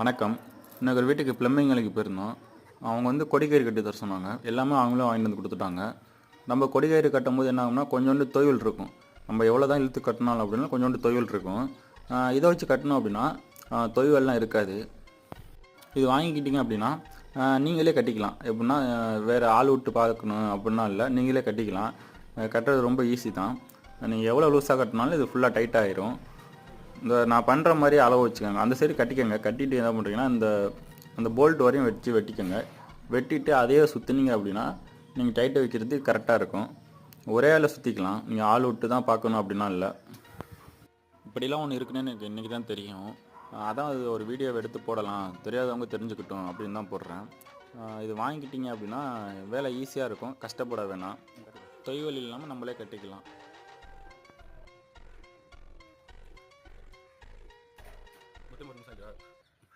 வணக்கம். இன்னொரு வீட்டுக்கு ப்ளம்பிங் வேலைக்கு போயிருந்தோம். அவங்க வந்து கொடிக்கயிறு கட்டி தர சொன்னாங்க. எல்லாமே அவங்களும் வாங்கிட்டு வந்து கொடுத்துட்டாங்க. நம்ம கொடிக்கயிறு கட்டும்போது என்ன ஆகும்னா கொஞ்சோண்டு தொய்வில் இருக்கும். நம்ம எவ்வளோ தான் இழுத்து கட்டினாலும் அப்படின்னா கொஞ்சோண்டு தொய்வல் இருக்கும். இதை வச்சு கட்டணும் அப்படின்னா தொய்வெல்லாம் இருக்காது. இது வாங்கிக்கிட்டீங்க அப்படின்னா நீங்களே கட்டிக்கலாம். எப்படின்னா வேறு ஆள் விட்டு பார்க்கணும் அப்படின்னா இல்லை நீங்களே கட்டிக்கலாம். கட்டுறது ரொம்ப ஈஸி தான். நீங்கள் எவ்வளோ லூஸாக கட்டினாலும் இது ஃபுல்லாக டைட் இந்த நான் பண்ணுற மாதிரி அளவு வச்சுக்கோங்க. அந்த சைடு கட்டிக்கோங்க. கட்டிட்டு என்ன பண்ணுறீங்கன்னா இந்த அந்த போல்ட் வரையும் வச்சு வெட்டிக்கோங்க. வெட்டிட்டு அதையே சுற்றுனீங்க அப்படின்னா நீங்கள் டைட்டை வைக்கிறது கரெக்டாக இருக்கும். ஒரே ஆளை சுற்றிக்கலாம் நீங்கள் ஆள் விட்டு தான் பார்க்கணும் அப்படின்னா இல்லை. இப்படிலாம் ஒன்று இருக்குன்னு எனக்கு இன்றைக்கி தான் தெரியும். அதான் அது ஒரு வீடியோவை எடுத்து போடலாம். தெரியாதவங்க தெரிஞ்சுக்கிட்டோம் அப்படின்னு தான் போடுறேன். இது வாங்கிக்கிட்டீங்க அப்படின்னா வேலை ஈஸியாக இருக்கும். கஷ்டப்பட வேணாம். தொய்வல் இல்லாமல் நம்மளே கட்டிக்கலாம். でもありませんが。